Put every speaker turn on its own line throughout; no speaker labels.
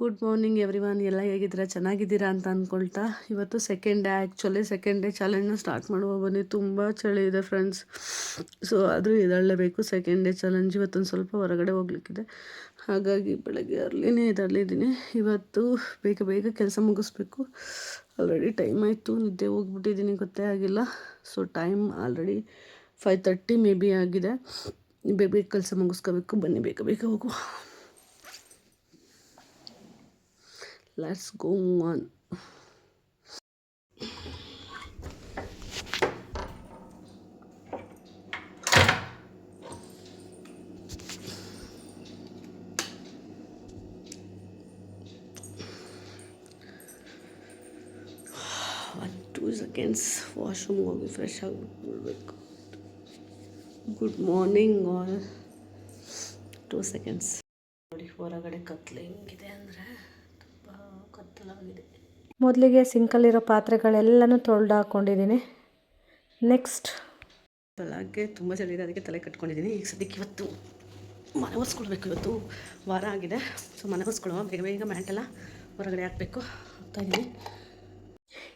Good morning every ಎಲ್ಲ ಹೇಗಿದ್ದೀರಾ? ಚೆನ್ನಾಗಿದ್ದೀರಾ ಅಂತ ಅಂದ್ಕೊಳ್ತಾ ಇವತ್ತು second day actually second day ಚಾಲೆಂಜ್ನ start ಮಾಡುವ ಬನ್ನಿ. ತುಂಬ ಚಳಿ ಇದೆ ಫ್ರೆಂಡ್ಸ್ ಸೊ ಆದರೂ ಎದ್ದೇಳಲೇಬೇಕು ಸೆಕೆಂಡ್ ಡೇ ಚಾಲೆಂಜ್ ಇವತ್ತೊಂದು ಸ್ವಲ್ಪ ಹೊರಗಡೆ ಹೋಗ್ಲಿಕ್ಕಿದೆ. ಹಾಗಾಗಿ ಬೆಳಗ್ಗೆ ಅರ್ಲಿನೇ ಎದರಲಿದ್ದೀನಿ ಇವತ್ತು ಬೇಗ ಬೇಗ ಕೆಲಸ ಮುಗಿಸ್ಬೇಕು. ಆಲ್ರೆಡಿ ಟೈಮ್ ಆಯಿತು. ನಿದ್ದೆ ಹೋಗ್ಬಿಟ್ಟಿದ್ದೀನಿ, ಗೊತ್ತೇ ಆಗಿಲ್ಲ. So time already five thirty maybe ಆಗಿದೆ. ಬೇಗ ಬೇಗ ಕೆಲಸ ಮುಗಿಸ್ಕೋಬೇಕು. ಬನ್ನಿ, ಬೇಗ ಬೇಗ ಹೋಗುವ. Let's go on. Two seconds ವಾಶ್ರೂಮ್ಗೆ ಹೋಗಿ fresh ಆಗಿಬಿಟ್ಬಿಡ್ಬೇಕು good morning all two seconds ನೋಡಿ, ಹೊರಗಡೆ ಕತ್ಲೆ ಹೆಂಗಿದೆ ಅಂದರೆ ಕತ್ತಲಾಗಿದೆ
ಮೊದಲಿಗೆ ಸಿಂಕಲ್ಲಿರೋ ಪಾತ್ರೆಗಳೆಲ್ಲನೂ ತೊಳೆದು ಹಾಕ್ಕೊಂಡಿದ್ದೀನಿ. ನೆಕ್ಸ್ಟ್.
ಬೆಳಗ್ಗೆ ತುಂಬ ಇದೆ ಅದಕ್ಕೆ ತಲೆ ಕಟ್ಕೊಂಡಿದ್ದೀನಿ. ಈಗ ಸದ್ಯಕ್ಕೆ ಇವತ್ತು ಮನೆ ಒರೆಸ್ಕೊಳ್ಬೇಕು. ಇವತ್ತು ವಾರ ಆಗಿದೆ. ಸೊ ಮನೆ ಒರೆಸ್ಕೊಳ್ಳುವ. ಬೇಗ ಬೇಗ ಮ್ಯಾಂಟೆಲ್ಲ ಹೊರಗಡೆ ಹಾಕಬೇಕು. ಹೋಗ್ತಾ ಇದ್ದೀನಿ.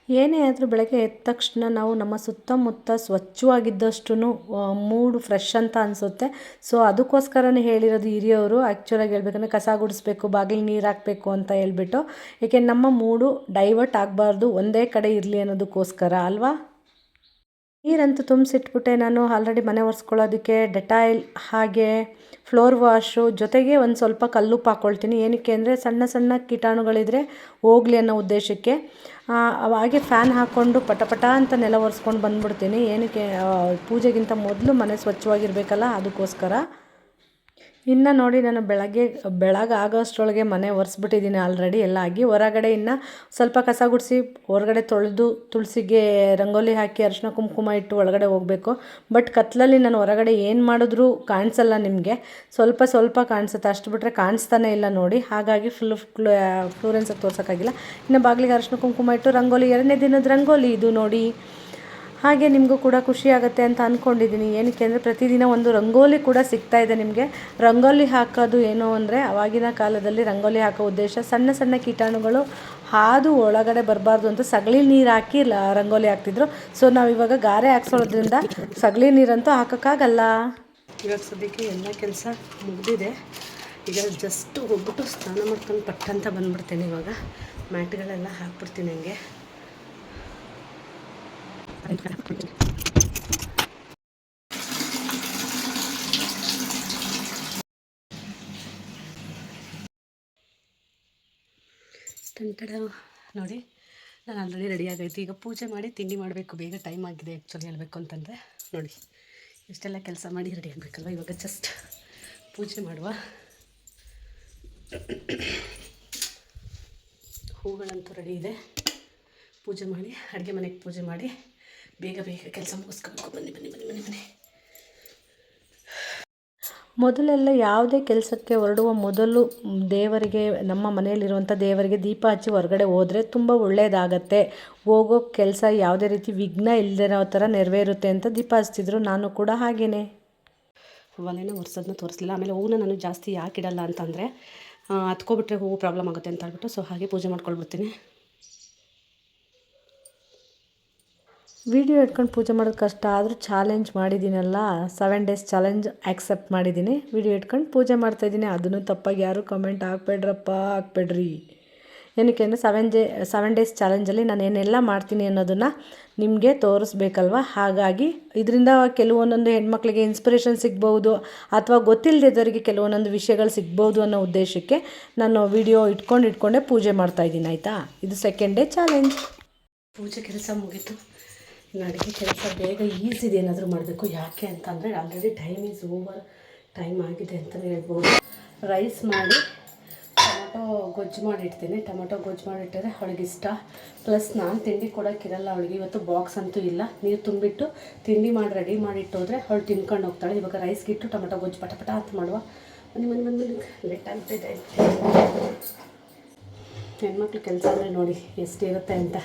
ಏನೇ ಆದರೂ ಬೆಳಗ್ಗೆ ಎದ್ದ ತಕ್ಷಣ ನಾವು ನಮ್ಮ ಸುತ್ತಮುತ್ತ ಸ್ವಚ್ಛವಾಗಿದ್ದಷ್ಟು ಮೂಡು ಫ್ರೆಶ್ ಅಂತ ಅನಿಸುತ್ತೆ. ಸೊ ಅದಕ್ಕೋಸ್ಕರನೇ ಹೇಳಿರೋದು ಹಿರಿಯವರು ಆ್ಯಕ್ಚುಲಾಗಿ ಹೇಳ್ಬೇಕಂದ್ರೆ ಕಸ ಗುಡಿಸ್ಬೇಕು, ಬಾಗಿಲು ನೀರು ಹಾಕಬೇಕು ಅಂತ ಹೇಳ್ಬಿಟ್ಟು. ಏಕೆ ನಮ್ಮ ಮೂಡು ಡೈವರ್ಟ್ ಆಗಬಾರ್ದು, ಒಂದೇ ಕಡೆ ಇರಲಿ ಅನ್ನೋದಕ್ಕೋಸ್ಕರ, ಅಲ್ವಾ? ನೀರಂತೂ ತುಂಬಿಸಿಟ್ಬಿಟ್ಟೆ ನಾನು ಆಲ್ರೆಡಿ ಮನೆ ಒರೆಸ್ಕೊಳ್ಳೋದಕ್ಕೆ ಡೆಟಾಯಿಲ್ ಹಾಗೆ ಫ್ಲೋರ್ ವಾಶು ಜೊತೆಗೆ ಒಂದು ಸ್ವಲ್ಪ ಕಲ್ಲುಪ್ಪು ಹಾಕ್ಕೊಳ್ತೀನಿ ಏನಕ್ಕೆ ಅಂದರೆ ಸಣ್ಣ ಸಣ್ಣ ಕೀಟಾಣುಗಳಿದ್ರೆ ಹೋಗಲಿ ಅನ್ನೋ ಉದ್ದೇಶಕ್ಕೆ. ಹಾಗೆ ಫ್ಯಾನ್ ಹಾಕ್ಕೊಂಡು ಪಟ ಪಟ ಅಂತ ನೆಲ ಒರೆಸ್ಕೊಂಡು ಬಂದ್ಬಿಡ್ತೀನಿ. ಏನಕ್ಕೆ ಪೂಜೆಗಿಂತ ಮೊದಲು ಮನೆ ಸ್ವಚ್ಛವಾಗಿರಬೇಕಲ್ಲ, ಅದಕ್ಕೋಸ್ಕರ. ಇನ್ನು ನೋಡಿ ನಾನು ಬೆಳಗ್ಗೆ ಬೆಳಗ್ಗೆ ಆಗೋಷ್ಟರೊಳಗೆ ಮನೆ ಒರೆಸ್ಬಿಟ್ಟಿದ್ದೀನಿ ಆಲ್ರೆಡಿ ಎಲ್ಲ ಆಗಿ. ಹೊರಗಡೆ ಇನ್ನು ಸ್ವಲ್ಪ ಕಸ ಗುಡಿಸಿ, ಹೊರಗಡೆ ತೊಳೆದು ತುಳಸಿಗೆ ರಂಗೋಲಿ ಹಾಕಿ, ಅರಿಶಿನ ಕುಂಕುಮ ಇಟ್ಟು ಒಳಗಡೆ ಹೋಗಬೇಕು. ಬಟ್ ಕತ್ತಲಲ್ಲಿ ನಾನು ಹೊರಗಡೆ ಏನು ಮಾಡಿದ್ರೂ ಕಾಣಿಸಲ್ಲ ನಿಮಗೆ. ಸ್ವಲ್ಪ ಸ್ವಲ್ಪ ಕಾಣಿಸುತ್ತೆ. ಅಷ್ಟು ಬಿಟ್ಟರೆ ಕಾಣಿಸ್ತಾನೆ ಇಲ್ಲ ನೋಡಿ. ಹಾಗಾಗಿ ಫುಲ್ ಫ್ಲೂರೆನ್ಸಾಗಿ ತೋರ್ಸೋಕ್ಕಾಗಿಲ್ಲ. ಇನ್ನು ಬಾಗಿಲಿಗೆ ಅರಿಶಿನ ಕುಂಕುಮ ಇಟ್ಟು ರಂಗೋಲಿ, ಎರಡನೇ ದಿನದ ರಂಗೋಲಿ ಇದು ನೋಡಿ. ಹಾಗೆ ನಿಮಗೂ ಕೂಡ ಖುಷಿ ಆಗುತ್ತೆ ಅಂತ ಅಂದ್ಕೊಂಡಿದ್ದೀನಿ ಏನಕ್ಕೆ ಅಂದರೆ ಪ್ರತಿದಿನ ಒಂದು ರಂಗೋಲಿ ಕೂಡ ಸಿಗ್ತಾ ಇದೆ ನಿಮಗೆ. ರಂಗೋಲಿ ಹಾಕೋದು ಏನು ಅಂದರೆ ಅವಾಗಿನ ಕಾಲದಲ್ಲಿ ರಂಗೋಲಿ ಹಾಕೋ ಉದ್ದೇಶ ಸಣ್ಣ ಸಣ್ಣ ಕೀಟಾಣುಗಳು ಹಾದು ಒಳಗಡೆ ಬರಬಾರ್ದು ಅಂತ ಸಗಳಿ ನೀರು ಹಾಕಿ ರಂಗೋಲಿ ಹಾಕ್ತಿದ್ರು. ಸೊ ನಾವು ಇವಾಗ ಗಾರೆ ಹಾಕ್ಸೋದ್ರಿಂದ ಸಗಳಿ ನೀರಂತೂ ಹಾಕೋಕ್ಕಾಗಲ್ಲ.
ಇವಾಗ ಸದ್ಯಕ್ಕೆ ಎಲ್ಲ ಕೆಲಸ ಮುಗಿದಿದೆ. ಈಗ ಜಸ್ಟ್ ಹೋಗ್ಬಿಟ್ಟು ಸ್ನಾನ ಮಾಡ್ಕೊಂಡು ಪಟ್ಟಂತ ಬಂದ್ಬಿಡ್ತೇನೆ ಇವಾಗ. ಮ್ಯಾಟ್ಗಳೆಲ್ಲ ಹಾಕ್ಬಿಡ್ತೀನಿ ಹಂಗೆ. ಟಂಟಡ ನೋಡಿ, ನಾನು ಆಲ್ರೆಡಿ ರೆಡಿ ಆಗೈತೆ. ಈಗ ಪೂಜೆ ಮಾಡಿ ತಿಂಡಿ ಮಾಡಬೇಕು. ಬೇಗ ಟೈಮ್ ಆಗಿದೆ ಆ್ಯಕ್ಚುಲಿ ಹೇಳಬೇಕು ಅಂತಂದರೆ. ನೋಡಿ, ಇಷ್ಟೆಲ್ಲ ಕೆಲಸ ಮಾಡಿ ರೆಡಿ ಆಗಬೇಕಲ್ವ? ಇವಾಗ ಜಸ್ಟ್ ಪೂಜೆ ಮಾಡುವ. ಹೂಗಳಂತೂ ರೆಡಿ ಇದೆ. ಪೂಜೆ ಮಾಡಿ, ಅಡುಗೆ ಮನೆಗೆ ಪೂಜೆ ಮಾಡಿ. ಬೇಗ ಬೇಗ ಕೆಲಸ ಮುಗಿಸ್ಕೋಬೇಕು ಬನ್ನಿ ಬನ್ನಿ ಬನ್ನಿ ಬನ್ನಿ ಬನ್ನಿ.
ಮೊದಲೆಲ್ಲ ಯಾವುದೇ ಕೆಲಸಕ್ಕೆ ಹೊರಡುವ ಮೊದಲು ದೇವರಿಗೆ ನಮ್ಮ ಮನೆಯಲ್ಲಿರುವಂಥ ದೇವರಿಗೆ ದೀಪ ಹಚ್ಚಿ ಹೊರಗಡೆ ಹೋದರೆ ತುಂಬ ಒಳ್ಳೆಯದಾಗತ್ತೆ. ಹೋಗೋ ಕೆಲಸ ಯಾವುದೇ ರೀತಿ ವಿಘ್ನ ಇಲ್ಲದಿರೋ ಥರ ನೆರವೇರುತ್ತೆ ಅಂತ ದೀಪ ಹಚ್ತಿದ್ರು. ನಾನು ಕೂಡ ಹಾಗೇ
ಒಲೆನ ಒರೆಸೋದನ್ನ ತೋರಿಸಲಿಲ್ಲ. ಆಮೇಲೆ ಹೂವನ್ನ ನಾನು ಜಾಸ್ತಿ ಯಾಕೆ ಇಡಲ್ಲ ಅಂತಂದರೆ ಹತ್ಕೊಬಿಟ್ರೆ ಹೂವು ಪ್ರಾಬ್ಲಮ್ ಆಗುತ್ತೆ ಅಂತ ಹೇಳ್ಬಿಟ್ಟು ಸೊ ಹಾಗೆ ಪೂಜೆ ಮಾಡ್ಕೊಳ್ಬಿಡ್ತೀನಿ.
ವಿಡಿಯೋ ಇಟ್ಕೊಂಡು ಪೂಜೆ ಮಾಡೋದು ಕಷ್ಟ ಆದರೂ ಚಾಲೆಂಜ್ ಮಾಡಿದ್ದೀನಲ್ಲ ಸೆವೆನ್ ಡೇಸ್ ಚಾಲೆಂಜ್ ಆ್ಯಕ್ಸೆಪ್ಟ್ ಮಾಡಿದ್ದೀನಿ ವಿಡಿಯೋ ಇಟ್ಕೊಂಡು ಪೂಜೆ ಮಾಡ್ತಾಯಿದ್ದೀನಿ ಅದನ್ನು ತಪ್ಪಾಗಿ ಯಾರು ಕಮೆಂಟ್ ಹಾಕ್ಬೇಡ್ರಪ್ಪ, ಹಾಕ್ಬೇಡ್ರಿ. ಏನಕ್ಕೆ ಅಂದರೆ ಸೆವೆನ್ ಡೇ ಸೆವೆನ್ ಡೇಸ್ ಚಾಲೆಂಜಲ್ಲಿ ನಾನು ಏನೆಲ್ಲ ಮಾಡ್ತೀನಿ ಅನ್ನೋದನ್ನು ನಿಮಗೆ ತೋರಿಸ್ಬೇಕಲ್ವ? ಹಾಗಾಗಿ ಇದರಿಂದ ಕೆಲವೊಂದೊಂದು ಹೆಣ್ಮಕ್ಳಿಗೆ ಇನ್ಸ್ಪಿರೇಷನ್ ಸಿಗ್ಬೋದು ಅಥವಾ ಗೊತ್ತಿಲ್ಲದಿದ್ದವರಿಗೆ ಕೆಲವೊಂದೊಂದು ವಿಷಯಗಳು ಸಿಗ್ಬೋದು ಅನ್ನೋ ಉದ್ದೇಶಕ್ಕೆ ನಾನು ವಿಡಿಯೋ ಇಟ್ಕೊಂಡು ಇಟ್ಕೊಂಡೇ ಪೂಜೆ ಮಾಡ್ತಾಯಿದ್ದೀನಿ ಆಯಿತಾ? ಇದು ಸೆಕೆಂಡ್ ಡೇ ಚಾಲೆಂಜ್
ಪೂಜೆ ಕೆಲಸ ಮುಗೀತು. ಅಡುಗೆ ಕೆಲಸ ಬೇಗ ಈಸಿದೆ ಏನಾದರೂ ಮಾಡಬೇಕು. ಯಾಕೆ ಅಂತಂದರೆ already time is over time ಆಗಿದೆ ಅಂತಲೇ ಹೇಳ್ಬೋದು. ರೈಸ್ ಮಾಡಿ, ಟೊಮೊಟೊ ಗೊಜ್ಜು ಮಾಡಿಡ್ತೀನಿ. ಟೊಮೊಟೊ ಗೊಜ್ಜು ಮಾಡಿಟ್ಟರೆ ಅವಳಿಗೆ ಇಷ್ಟ. ಪ್ಲಸ್ ನಾನು ತಿಂಡಿ ಕೊಡೋಕ್ಕಿರಲ್ಲ ಅವಳಿಗೆ. ಇವತ್ತು ಬಾಕ್ಸ್ ಅಂತೂ ಇಲ್ಲ. ನೀರು ತುಂಬಿಟ್ಟು ತಿಂಡಿ ಮಾಡಿ ರೆಡಿ ಮಾಡಿಟ್ಟೋದ್ರೆ ಅವಳು ತಿನ್ಕೊಂಡು ಹೋಗ್ತಾಳೆ. ಇವಾಗ ರೈಸ್ಗಿಟ್ಟು ಟೊಮೊಟೊ ಗೊಜ್ಜು ಪಟ ಪಟ ಅಂತ ಮಾಡುವ. ಮನೆ ಮನೆ ಮನೆ ಲೇಟ್ ಆಗ್ತಿದೆ. ಹೆಣ್ಮಕ್ಳು ಕೆಲಸ ಅಂದರೆ ನೋಡಿ ಎಷ್ಟಿರುತ್ತೆ ಅಂತ.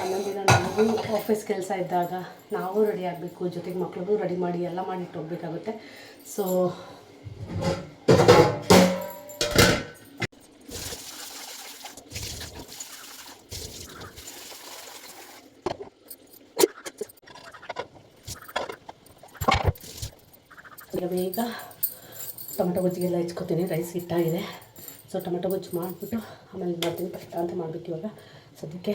ಒಂದೊಂದು ನಮಗೂ ಆಫೀಸ್ ಕೆಲಸ ಇದ್ದಾಗ ನಾವು ರೆಡಿ ಆಗಬೇಕು, ಜೊತೆಗೆ ಮಕ್ಕಳು ರೆಡಿ ಮಾಡಿ ಎಲ್ಲ ಮಾಡಿ ಇಟ್ಟೋಗ್ಬೇಕಾಗುತ್ತೆ. ಸೊ ಬೇಗ ಟೊಮೆಟೊ ಗೊಜ್ಜಿಗೆಲ್ಲ ಹೆಚ್ಕೋತೀನಿ. ರೈಸ್ ಹಿಟ್ಟಾಗಿದೆ ಸೊ ಟೊಮೆಟೊ ಗೊಜ್ಜು ಮಾಡಿಬಿಟ್ಟು ಆಮೇಲೆ ಮಾಡ್ತೀನಿ ಪಟ್ಟ ಅಂತ ಮಾಡಬೇಕು ಇವಾಗ ಸದ್ಯಕ್ಕೆ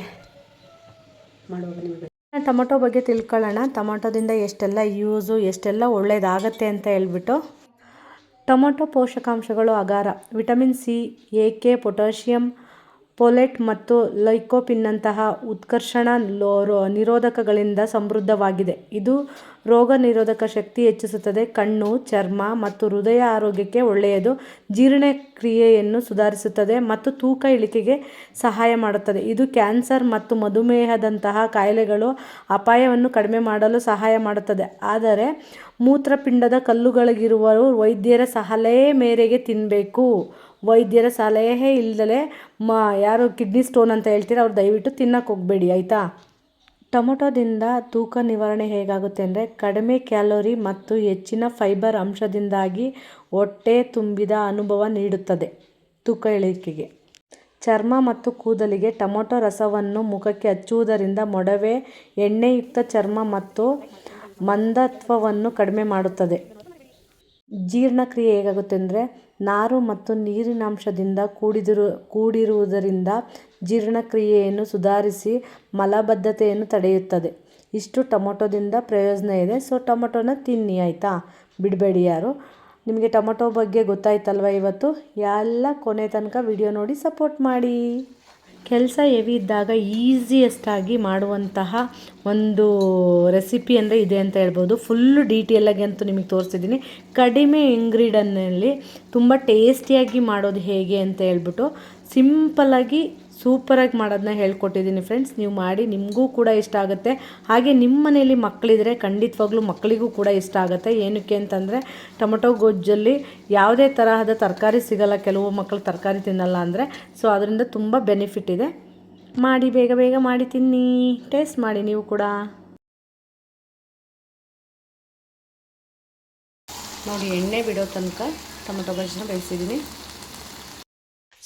ಮಾಡುವಾಗ ನಿಮಗೆ
ಟೊಮೊಟೊ ಬಗ್ಗೆ ತಿಳ್ಕೊಳ್ಳೋಣ. ಟೊಮೊಟೊದಿಂದ ಎಷ್ಟೆಲ್ಲ ಯೂಸು, ಎಷ್ಟೆಲ್ಲ ಒಳ್ಳೆಯದಾಗತ್ತೆ ಅಂತ ಹೇಳ್ಬಿಟ್ಟು. ಟೊಮೊಟೊ ಪೋಷಕಾಂಶಗಳು ಅಗಾರ. Vitamin C, A K, potassium folate ಮತ್ತು ಲೈಕೋಪಿನ್ನಂತಹ ಉತ್ಕರ್ಷಣ ನಿರೋಧಕಗಳಿಂದ ಸಮೃದ್ಧವಾಗಿದೆ. ಇದು ರೋಗ ನಿರೋಧಕ ಶಕ್ತಿ ಹೆಚ್ಚಿಸುತ್ತದೆ. ಕಣ್ಣು, ಚರ್ಮ ಮತ್ತು ಹೃದಯ ಆರೋಗ್ಯಕ್ಕೆ ಒಳ್ಳೆಯದು. ಜೀರ್ಣಕ್ರಿಯೆಯನ್ನು ಸುಧಾರಿಸುತ್ತದೆ ಮತ್ತು ತೂಕ ಇಳಿಕೆಗೆ ಸಹಾಯ ಮಾಡುತ್ತದೆ. ಇದು ಕ್ಯಾನ್ಸರ್ ಮತ್ತು ಮಧುಮೇಹದಂತಹ ಕಾಯಿಲೆಗಳು ಅಪಾಯವನ್ನು ಕಡಿಮೆ ಮಾಡಲು ಸಹಾಯ ಮಾಡುತ್ತದೆ. ಆದರೆ ಮೂತ್ರಪಿಂಡದ ಕಲ್ಲುಗಳಿಗಿರುವ ವೈದ್ಯರ ಸಲಹೆ ಮೇರೆಗೆ ತಿನ್ನಬೇಕು ವೈದ್ಯರ ಸಲಹೆ ಇಲ್ಲದಲೇ ಮ, ಯಾರು ಕಿಡ್ನಿ ಸ್ಟೋನ್ ಅಂತ ಹೇಳ್ತೀರ, ಅವ್ರು ದಯವಿಟ್ಟು ತಿನ್ನಕ್ಕೆ ಹೋಗಬೇಡಿ, ಆಯಿತಾ? ಟೊಮೊಟೊದಿಂದ ತೂಕ ನಿವಾರಣೆ ಹೇಗಾಗುತ್ತೆ ಅಂದರೆ ಕಡಿಮೆ ಕ್ಯಾಲೋರಿ ಮತ್ತು ಹೆಚ್ಚಿನ ಫೈಬರ್ ಅಂಶದಿಂದಾಗಿ ಹೊಟ್ಟೆ ತುಂಬಿದ ಅನುಭವ ನೀಡುತ್ತದೆ ತೂಕ ಇಳಿಕೆಗೆ. ಚರ್ಮ ಮತ್ತು ಕೂದಲಿಗೆ ಟೊಮೊಟೊ ರಸವನ್ನು ಮುಖಕ್ಕೆ ಹಚ್ಚುವುದರಿಂದ ಮೊಡವೆ ಎಣ್ಣೆಯುಕ್ತ ಚರ್ಮ ಮತ್ತು ಮಂದತ್ವವನ್ನು ಕಡಿಮೆ ಮಾಡುತ್ತದೆ. ಜೀರ್ಣಕ್ರಿಯೆ ಹೇಗಾಗುತ್ತೆ ಅಂದರೆ ನಾರು ಮತ್ತು ನೀರಿನಾಂಶದಿಂದ ಕೂಡಿದಿರು, ಕೂಡಿರುವುದರಿಂದ ಜೀರ್ಣಕ್ರಿಯೆಯನ್ನು ಸುಧಾರಿಸಿ ಮಲಬದ್ಧತೆಯನ್ನು ತಡೆಯುತ್ತದೆ. ಇಷ್ಟು ಟೊಮೊಟೊದಿಂದ ಪ್ರಯೋಜನ ಇದೆ. ಸೊ ಟೊಮೊಟೊನ ತಿನ್ನಿ, ಆಯಿತಾ? ಬಿಡಬೇಡಿ ಯಾರು? ನಿಮಗೆ ಟೊಮೊಟೊ ಬಗ್ಗೆ ಗೊತ್ತಾಯ್ತಲ್ವ ಇವತ್ತು? ಎಲ್ಲ ಕೊನೆ ತನಕ ವಿಡಿಯೋ ನೋಡಿ ಸಪೋರ್ಟ್ ಮಾಡಿ. ಕೆಲಸ ಹೆವಿ ಇದ್ದಾಗ ಈಸಿಯೆಸ್ಟಾಗಿ ಮಾಡುವಂತಹ ಒಂದು ರೆಸಿಪಿ ಅಂದರೆ ಇದೆ ಅಂತ ಹೇಳ್ಬೋದು. ಫುಲ್ಲು ಡೀಟೇಲಾಗಿ ಅಂತೂ ನಿಮಗೆ ತೋರಿಸಿದ್ದೀನಿ. ಕಡಿಮೆ ಇಂಗ್ರೀಡನ್ನಲ್ಲಿ ತುಂಬ ಟೇಸ್ಟಿಯಾಗಿ ಮಾಡೋದು ಹೇಗೆ ಅಂತ ಹೇಳ್ಬಿಟ್ಟು ಸಿಂಪಲಾಗಿ ಸೂಪರಾಗಿ ಮಾಡೋದನ್ನ ಹೇಳ್ಕೊಟ್ಟಿದ್ದೀನಿ ಫ್ರೆಂಡ್ಸ್ ನೀವು ಮಾಡಿ ನಿಮಗೂ ಕೂಡ ಇಷ್ಟ ಆಗುತ್ತೆ. ಹಾಗೆ ನಿಮ್ಮ ಮನೆಯಲ್ಲಿ ಮಕ್ಕಳಿದ್ರೆ ಖಂಡಿತವಾಗ್ಲೂ ಮಕ್ಕಳಿಗೂ ಕೂಡ ಇಷ್ಟ ಆಗುತ್ತೆ. ಏನಕ್ಕೆ ಅಂತಂದರೆ ಟೊಮೊಟೊ ಗೊಜ್ಜಲ್ಲಿ ಯಾವುದೇ ತರಹದ ತರಕಾರಿ ಸಿಗಲ್ಲ. ಕೆಲವು ಮಕ್ಕಳು ತರಕಾರಿ ತಿನ್ನಲ್ಲ ಅಂದರೆ. ಸೊ ಅದರಿಂದ ತುಂಬ ಬೆನಿಫಿಟ್ ಇದೆ. ಮಾಡಿ, ಬೇಗ ಬೇಗ ಮಾಡಿ ತಿನ್ನಿ. ಟೇಸ್ಟ್ ಮಾಡಿ ನೀವು ಕೂಡ. ನೋಡಿ, ಎಣ್ಣೆ ಬಿಡೋ ತನಕ ಟೊಮೊಟೊ ಗೊಜ್ಜನ್ನ ಬೇಯಿಸಿದ್ದೀನಿ.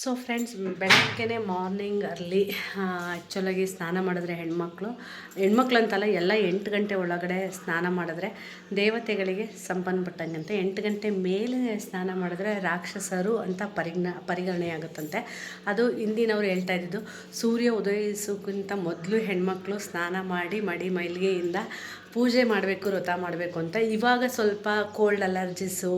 ಸೊ ಫ್ರೆಂಡ್ಸ್ ಬೆಳಗ್ಗೆನೇ ಮಾರ್ನಿಂಗ್ ಅರ್ಲಿ ಆ್ಯಕ್ಚುಲಾಗಿ ಸ್ನಾನ ಮಾಡಿದ್ರೆ ಹೆಣ್ಮಕ್ಳು. ಹೆಣ್ಮಕ್ಳು ಅಂತಲ್ಲ ಎಲ್ಲ ಎಂಟು ಗಂಟೆ ಒಳಗಡೆ ಸ್ನಾನ ಮಾಡಿದ್ರೆ ದೇವತೆಗಳಿಗೆ ಸಂಪನ್ಪಟ್ಟಂಗಂತೆ ಎಂಟು ಗಂಟೆ ಮೇಲೆ ಸ್ನಾನ ಮಾಡಿದ್ರೆ ರಾಕ್ಷಸರು ಅಂತ ಪರಿಗ್ನ ಪರಿಗಣನೆ ಆಗುತ್ತಂತೆ ಅದು ಹಿಂದಿನವ್ರು ಹೇಳ್ತಾ ಇದ್ದಿದ್ದು, ಸೂರ್ಯ ಉದಯಿಸೋಕ್ಕಿಂತ ಮೊದಲು ಹೆಣ್ಮಕ್ಳು ಸ್ನಾನ ಮಾಡಿ, ಮಡಿ, ಮೈಲಿಗೆಯಿಂದ ಪೂಜೆ ಮಾಡಬೇಕು, ವ್ರತ ಮಾಡಬೇಕು ಅಂತ ಇವಾಗ ಸ್ವಲ್ಪ ಕೋಲ್ಡ್ ಅಲರ್ಜಿಸು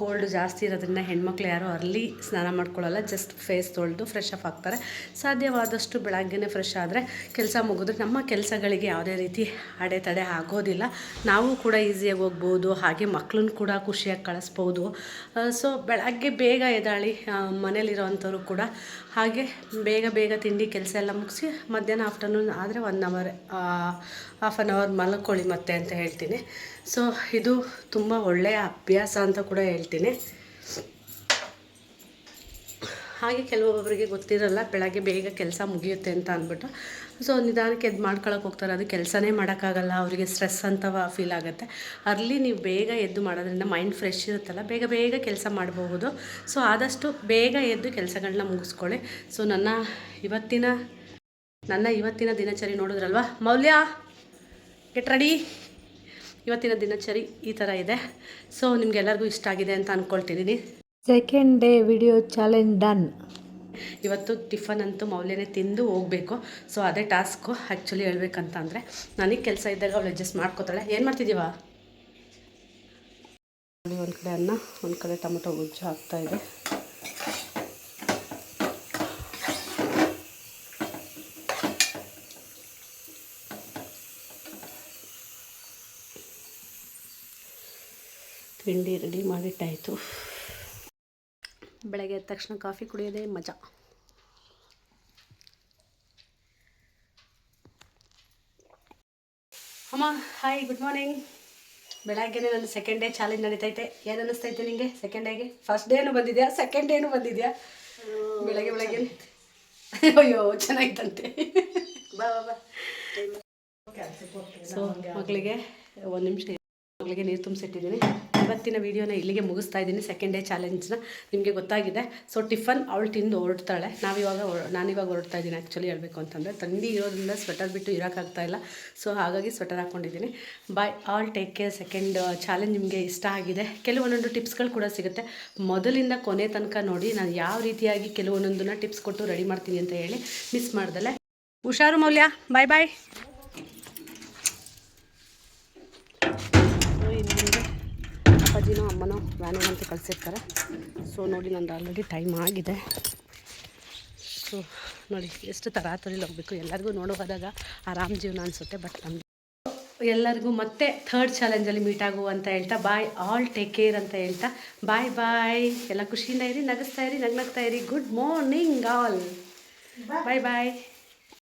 ಕೋಲ್ಡ್ ಜಾಸ್ತಿ ಇರೋದ್ರಿಂದ ಹೆಣ್ಮಕ್ಳು ಯಾರೂ ಅರ್ಲಿ ಸ್ನಾನ ಮಾಡ್ಕೊಳ್ಳಲ್ಲ ಜಸ್ಟ್ ಫೇಸ್ ತೊಳೆದು ಫ್ರೆಶ್ ಅಪ್ ಆಗ್ತಾರೆ. ಸಾಧ್ಯವಾದಷ್ಟು ಬೆಳಗ್ಗೆನೇ ಫ್ರೆಶ್ ಆದರೆ ಕೆಲಸ ಮುಗಿದ್ರೆ ನಮ್ಮ ಕೆಲಸಗಳಿಗೆ ಯಾವುದೇ ರೀತಿ ಅಡೆತಡೆ ಆಗೋದಿಲ್ಲ. ನಾವು ಕೂಡ ಈಸಿಯಾಗಿ ಹೋಗ್ಬೋದು, ಹಾಗೆ ಮಕ್ಕಳನ್ನ ಕೂಡ ಖುಷಿಯಾಗಿ ಕಳಿಸ್ಬೋದು. ಸೊ ಬೆಳಗ್ಗೆ ಬೇಗ ಎದ್ದಾಳಿ ಮನೇಲಿರೋವಂಥವ್ರು ಕೂಡ ಹಾಗೆ ಬೇಗ ಬೇಗ ತಿಂಡಿ, ಕೆಲಸ ಎಲ್ಲ ಮುಗಿಸಿ ಮಧ್ಯಾಹ್ನ ಆಫ್ಟರ್ನೂನ್ ಆದರೆ one hour half an hour ಮಲ್ಕೊಳ್ಳಿ ಮತ್ತೆ ಅಂತ ಹೇಳ್ತೀನಿ. ಸೊ ಇದು ತುಂಬ ಒಳ್ಳೆಯ ಅಭ್ಯಾಸ ಅಂತ ಕೂಡ ಹೇಳ್ತೀನಿ. ಹಾಗೆ ಕೆಲವೊಬ್ಬರಿಗೆ ಗೊತ್ತಿರಲ್ಲ, ಬೆಳಗ್ಗೆ ಬೇಗ ಕೆಲಸ ಮುಗಿಯುತ್ತೆ ಅಂತ ಅಂದ್ಬಿಟ್ಟು. ಸೊ ನಿಧಾನಕ್ಕೆ ಎದ್ದು ಮಾಡ್ಕೊಳಕ್ಕೆ ಹೋಗ್ತಾರೆ. ಅದು ಕೆಲಸನೇ ಮಾಡೋಕ್ಕಾಗಲ್ಲ, ಅವರಿಗೆ ಸ್ಟ್ರೆಸ್ ಅಂತ ಫೀಲ್ ಆಗುತ್ತೆ. ಅರ್ಲಿ ನೀವು ಬೇಗ ಎದ್ದು ಮಾಡೋದ್ರಿಂದ ಮೈಂಡ್ ಫ್ರೆಶ್ ಇರುತ್ತಲ್ಲ, ಬೇಗ ಬೇಗ ಕೆಲಸ ಮಾಡಬಹುದು. ಸೊ ಆದಷ್ಟು ಬೇಗ ಎದ್ದು ಕೆಲಸಗಳನ್ನ ಮುಗಿಸ್ಕೊಳ್ಳಿ. ಸೊ ನನ್ನ ಇವತ್ತಿನ ನನ್ನ ಇವತ್ತಿನ ದಿನಚರಿ ನೋಡಿದ್ರಲ್ವಾ? ಮೌಲ್ಯ! ಗೆಟ್ ರೆಡಿ ಇವತ್ತಿನ ದಿನಚರಿ ಈ ಥರ ಇದೆ. ಸೊ ನಿಮಗೆಲ್ಲರಿಗೂ ಇಷ್ಟ ಆಗಿದೆ ಅಂತ ಅಂದ್ಕೊಳ್ತಿದ್ದೀನಿ second day video challenge done
ಇವತ್ತು ಟಿಫನ್ ಅಂತೂ ಮೌಲ್ಯನೇ ತಿಂದು ಹೋಗಬೇಕು. ಸೊ ಅದೇ ಟಾಸ್ಕು ಆ್ಯಕ್ಚುಲಿ ಹೇಳ್ಬೇಕಂತ ಅಂದರೆ ನನಗೆ ಕೆಲಸ ಇದ್ದಾಗ ಅವಳು ಅಡ್ಜಸ್ಟ್ ಮಾಡ್ಕೋತಾಳೆ. ಏನು ಮಾಡ್ತಿದ್ದೀವ? ಒಂದು ಕಡೆ ಅನ್ನ ಒಂದು ಕಡೆ ಟೊಮೊಟೊ ಗೊಜ್ಜು ಹಾಕ್ತಾ ತಿಂಡಿ ರೆಡಿ ಮಾಡಿಟ್ಟಾಯಿತು. ಬೆಳಗ್ಗೆ ಎದ್ದ ತಕ್ಷಣ ಕಾಫಿ ಕುಡಿಯೋದೇ ಮಜಾ. ಅಮ್ಮ ಹಾಯ್ ಗುಡ್ ಮಾರ್ನಿಂಗ್ ಬೆಳಗ್ಗೆನೆ ನನ್ನ ಸೆಕೆಂಡ್ ಡೇ ಚಾಲೆಂಜ್ ನಡೀತೈತೆ. ಏನು ಅನಿಸ್ತೈತೆ ನಿಂಗೆ ಸೆಕೆಂಡ್ ಡೇಗೆ ಫಸ್ಟ್ ಡೇನು ಬಂದಿದ್ಯಾ? ಸೆಕೆಂಡ್ ಡೇನು ಬಂದಿದ್ಯಾ? ಬೆಳಗ್ಗೆ ಬೆಳಗ್ಗೆ. ಅಯ್ಯೋ ಚೆನ್ನಾಗಿತ್ತಂತೆ. ಬಾ ಬಾ ಬಾ. ಸೊ ಮಕ್ಕಳಿಗೆ ಒಂದು ನಿಮಿಷ ಮಗಳಿಗೆ ನೀರು ತುಂಬಿಸಿಟ್ಟಿದ್ದೀನಿ. ಇವತ್ತಿನ ವೀಡಿಯೋನ ಇಲ್ಲಿಗೆ ಮುಗಿಸ್ತಾ ಇದ್ದೀನಿ. ಸೆಕೆಂಡ್ ಡೇ ಚಾಲೆಂಜ್ನ ನಿಮಗೆ ಗೊತ್ತಾಗಿದೆ. ಸೊ ಟಿಫನ್ ಅವಳು ತಿಂದು ಹೊರಡ್ತಾಳೆ. ನಾವಿವಾಗ ನಾನಿವಾಗ ಹೊರಡ್ತಾ ಇದ್ದೀನಿ ಆ್ಯಕ್ಚುಲಿ ಹೇಳಬೇಕು ಅಂತಂದರೆ, ತಂಡಿ ಇರೋದ್ರಿಂದ ಸ್ವೆಟರ್ ಬಿಟ್ಟು ಇರೋಕ್ಕಾಗ್ತಾ ಇಲ್ಲ. ಸೊ ಹಾಗಾಗಿ ಸ್ವೆಟರ್ ಹಾಕ್ಕೊಂಡಿದ್ದೀನಿ bye all take care second challenge ನಿಮಗೆ ಇಷ್ಟ ಆಗಿದೆ. ಕೆಲವೊಂದೊಂದು ಟಿಪ್ಸ್ಗಳು ಕೂಡ ಸಿಗುತ್ತೆ. ಮೊದಲಿಂದ ಕೊನೆ ತನಕ ನೋಡಿ, ನಾನು ಯಾವ ರೀತಿಯಾಗಿ ಕೆಲವೊಂದೊಂದನ್ನ ಟಿಪ್ಸ್ ಕೊಟ್ಟು ರೆಡಿ ಮಾಡ್ತೀನಿ ಅಂತ ಹೇಳಿ ಮಿಸ್ ಮಾಡ್ದಲೆ. ಹುಷಾರು ಮೌಲ್ಯ. ಬಾಯ್ ಬಾಯ್ ಸೊ ಇನ್ನು ಮುಂದೆ ಅಪ್ಪಾಜಿನೋ ಅಮ್ಮನೋ ವ್ಯಾನಿಗೆ ಅಂತ ಕಳಿಸಿರ್ತಾರೆ. ಸೊ ನೋಡಿ ನಂದು ಆಲ್ರೆಡಿ ಟೈಮ್ ಆಗಿದೆ. ಸೊ ನೋಡಿ ಎಷ್ಟು ತರಾತುರಿಲಿ ಹೋಗಬೇಕು. ಎಲ್ಲರಿಗೂ ನೋಡೋ ಹೋದಾಗ ಆರಾಮ್ ಜೀವನ ಅನಿಸುತ್ತೆ ಬಟ್ ನಮಗೆ ಎಲ್ಲರಿಗೂ ಮತ್ತೆ ಥರ್ಡ್ ಚಾಲೆಂಜಲ್ಲಿ ಮೀಟ್ ಆಗು ಅಂತ ಹೇಳ್ತಾ ಬಾಯ್ ಆಲ್ ಟೇಕ್ ಕೇರ್ ಅಂತ ಹೇಳ್ತಾ ಬಾಯ್ ಬಾಯ್ ಎಲ್ಲ ಖುಷಿಯಿಂದ ಇರಿ, ನಗಿಸ್ತಾ ಇರಿ, ನಗ್ನಗ್ತಾ ಇರಿ. Good morning all bye bye